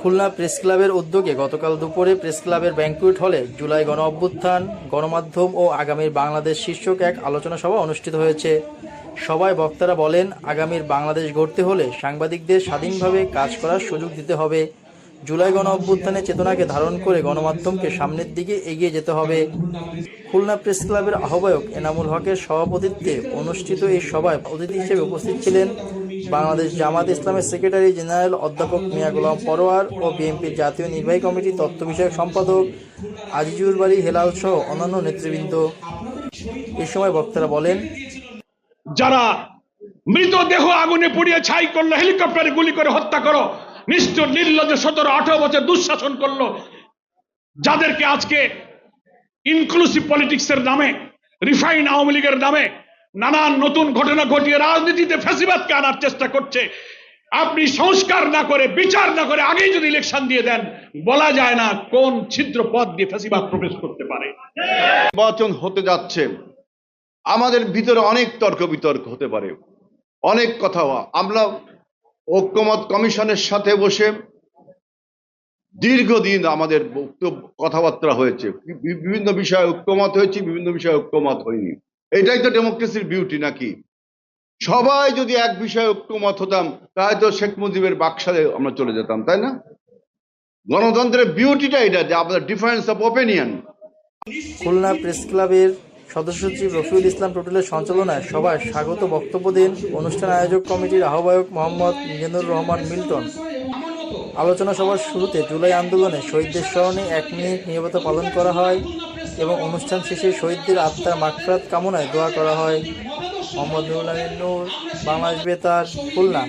Khulna press ক্লাবের উদ্যোগে গতকাল দুপুরে প্রেস ক্লাবের ব্যাংকুয়েট হলে জুলাই গণ অভ্যুত্থান, গণমাধ্যম ও আগামীর বাংলাদেশ শীর্ষক এক আলোচনা সভা অনুষ্ঠিত হয়েছে। সবাই বক্তারা বলেন, আগামীর বাংলাদেশ গড়তে হলে সাংবাদিকদের স্বাধীনভাবে কাজ করার সুযোগ দিতে হবে। জুলাই গণ অভ্যুত্থানের চেতনাকে ধারণ করে গণমাধ্যমকে সামনের দিকে এগিয়ে যেতে হবে। খুলনা প্রেস ক্লাবের আহ্বায়ক এনামুল হকের সভাপতিত্বে অনুষ্ঠিত এই সভায় অতিথি হিসেবে উপস্থিত ছিলেন বাংলাদেশ জামাত ইসলামের সেক্রেটারি জেনারেল অধ্যাপক মিয়া গোলাম পরোয়ার ও বিএনপির জাতীয় নির্বাহী কমিটির তথ্য বিষয়ক সম্পাদক আজিজুর বাড়ি হেলাল সহ অন্যান্য নেতৃবৃন্দ। এ সময় বক্তারা বলেন, যারা মৃতদেহ আগুনে পুড়িয়ে ছাই করল, হেলিকপ্টারে গুলি করে হত্যা করো নিষ্ঠুর নির্লজ্জ সতেরো, আঠারো বছর দুঃশাসন করল। যাদেরকে আজকে ইনক্লুসিভ পলিটিক্সের নামে রিফাইন আওয়ামী লীগের নামে নানান নতুন ঘটনা ঘটিয়ে রাজনীতিতে ফ্যাসিবাদকে আনার চেষ্টা করছে, আপনি সংস্কার না করে, বিচার না করে আগেই যদি ইলেকশন দিয়ে দেন, বলা যায় না কোন ছিদ্র পথ দিয়ে ফ্যাসিবাদ প্রবেশ করতে পারে। নির্বাচন হতে যাচ্ছে। আমাদের ভিতরে অনেক তর্ক বিতর্ক হতে পারে। অনেক কথা আমরা ঐক্যমত কমিশনের সাথে বসে দীর্ঘদিন আমাদের কথাবার্তা হয়েছে। বিভিন্ন বিষয়ে ঐক্যমত হয়েছে, বিভিন্ন বিষয়ে ঐক্যমত হয়নি। এটাই তো ডেমোক্রেসির বিউটি নাকি? সবাই যদি এক বিষয়ে ঐক্যমত হতাম, তাহলে তো শেখ মুজিবের বাকশালে আমরা চলে যেতাম, তাই না? গণতন্ত্রের বিউটিটা এটা, যে আমাদের difference of opinion Khulna press ক্লাবের সদস্য সচিব রফিউল ইসলাম টোটেলের সঞ্চালনায় সভায় স্বাগত বক্তব্য দেন অনুষ্ঠান আয়োজক কমিটির আহ্বায়ক মোহাম্মদ মিজানুর রহমান মিল্টন। আলোচনা সভার শুরুতে জুলাই আন্দোলনে শহীদদের স্মরণে এক মিনিট নিরবতা পালন করা হয় এবং অনুষ্ঠান শেষে শহীদদের আত্মার মাগফিরাত কামনায় দোয়া করা হয়। মোহাম্মদ নুরুল বাংলাদেশ বেতার, খুলনা।